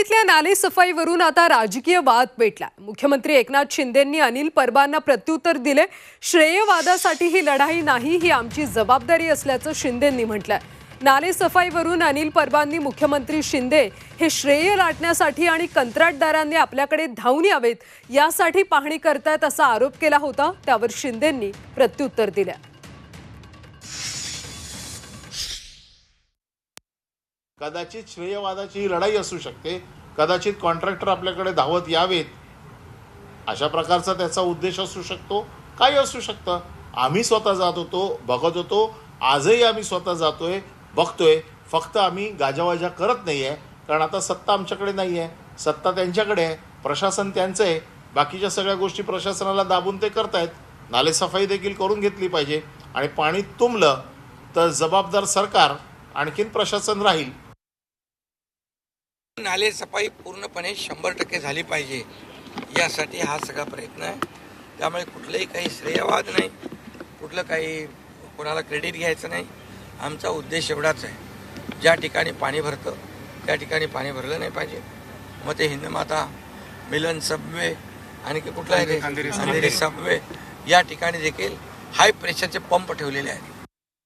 मुंबईतल्या नालेसफाईवरून आता राजकीय वाद पेटला मुख्यमंत्री एकनाथ शिंदेंनी अनिल परबांना प्रत्युत्तर दिले. श्रेयवादासाठी ही लढाई नाही ही आमची जबाबदारी असल्याचं शिंदेंनी म्हटलंय. नाले सफाईवरून अनिल परबांनी मुख्यमंत्री शिंदे हे श्रेय लाटण्यासाठी आणि कंत्राटदारांनी आपल्याकडे धावून यावेत यासाठी पाहणी करतायत असा आरोप केला होता त्यावर शिंदेंनी प्रत्युत्तर दिलं कदाचित श्रेयवादाची ही लढाई असू शकते कदाचित कॉन्ट्रॅक्टर आपल्याकडे धावत यावेत. अशा प्रकारचा त्याचा उद्देश असू शकतो काही असू शकतं. आम्ही स्वतः जात होतो बघत होतो. आजही आम्ही स्वतः जातोय बघतोय. फक्त आम्ही गाजावाजा करत नाही आहे कारण आता सत्ता आमच्याकडे नाही आहे सत्ता त्यांच्याकडे आहे प्रशासन त्यांचं आहे. बाकीच्या सगळ्या गोष्टी प्रशासनाला दाबून ते करतायत. नालेसफाई देखील करून घेतली पाहिजे. आणि पाणी तुंबलं तर जबाबदार सरकार आणखीन प्रशासन राहील. नाले सफाई पूर्णपणे शंभर टक्के झाली पाहिजे. यासाठी हा सगळा प्रयत्न आहे. त्यामुळे कुठलंही काही श्रेयवाद नाही. कुठलं काही कोणाला क्रेडिट घ्यायचं नाही. आमचा उद्देश एवढाच आहे. ज्या ठिकाणी पाणी भरतं त्या ठिकाणी पाणी भरलं नाही पाहिजे. मग ते हिंदमाता मिलन सबवे आणि की कुठला आहे ते? अंधेरी सबवे या ठिकाणी देखील हाय प्रेशरचे पंप ठेवलेले आहेत.